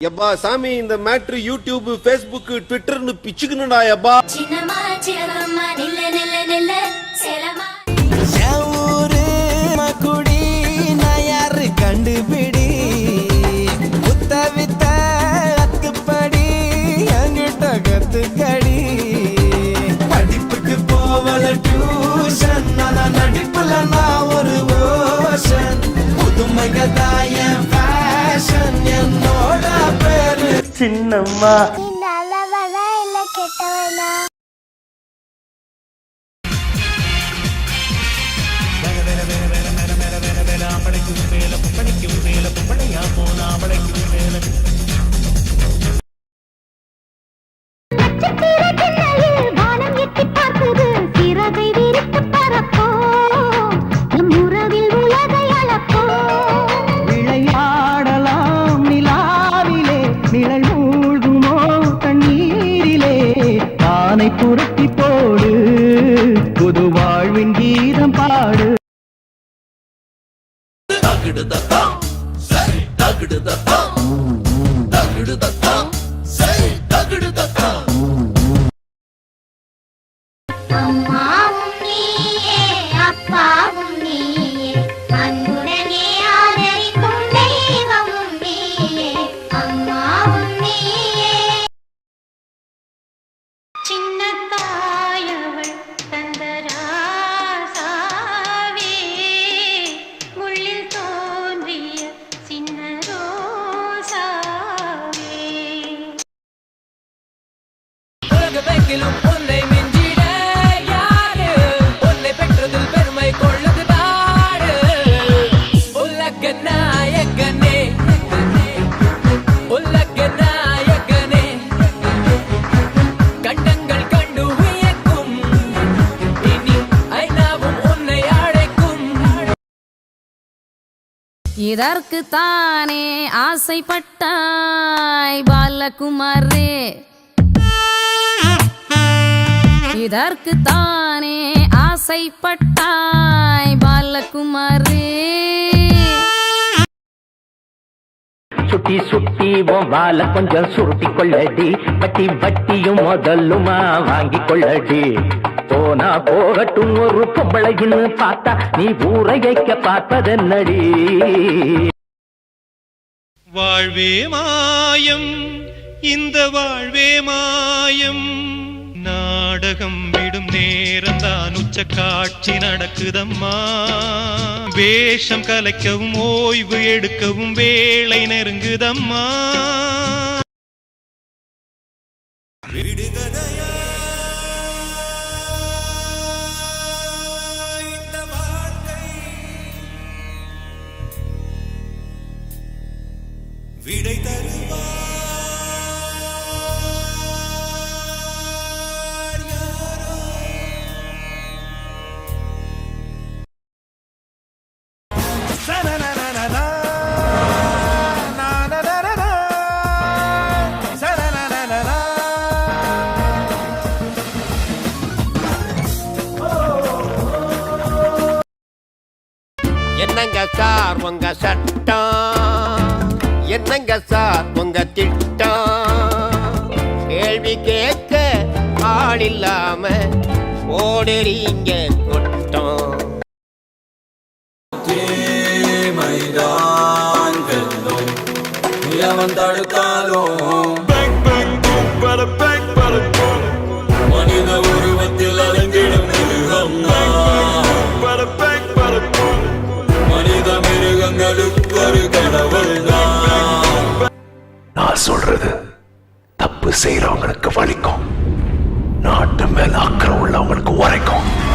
எப்பா சாமி இந்த மேட்ரு யூடியூப் ஃபேஸ்புக் ட்விட்டர்னு பிச்சுக்கணும்டா எப்பா. சின்னம்மா சிலவம்மா நில்ல நில்ல நில்ல. சேலம்மா. சின்னம்மா. வாழ்வின் கீதம் பாடு. அம்மாவும் நீயே அப்பாவும் நீயே அன்புடனே ஆதரிக்கும் தெய்வமும் நீயே. சின்ன இதற்கு தானே ஆசைப்பட்டாய் பாலகுமாரே. இதற்கு தானே ஆசைப்பட்டாய் பாலகுமாரே. சுட்டி சுட்டி உன் வாழ கொஞ்சம் சுருட்டி கொள்ளடி. பட்டி வட்டியும் முதல்லுமா வாங்கி கொள்ளடி. போனா போகட்டும் ஒரு பொம்பளைன்னு பார்த்தா நீ ஊரையைக்க பார்த்ததென்னடி வாழ்வே மாயம் இந்த வாழ்வே மாயம். நாடகம் விடும் நேரம் தான் உச்ச காட்சி நடக்குதம்மா. வேஷம் கலைக்கவும் ஓய்வு எடுக்கவும் வேலை நெருங்குதம்மா. சார் உங்க சட்டம். என்னங்க சார் உங்க திட்டம்? கேள்வி கேட்க ஆள் இல்லாம ஓடுறீங்க கொட்டம். மைதான் தடுத்தாலும். மனித உருவத்தில் அலைந்திடும் மிருகம் சொல்றது? தப்பு செய்யறவங்களுக்கு வலிக்கும். நாட்டு மேல அக்கறை உள்ளவங்களுக்கு உரைக்கும்.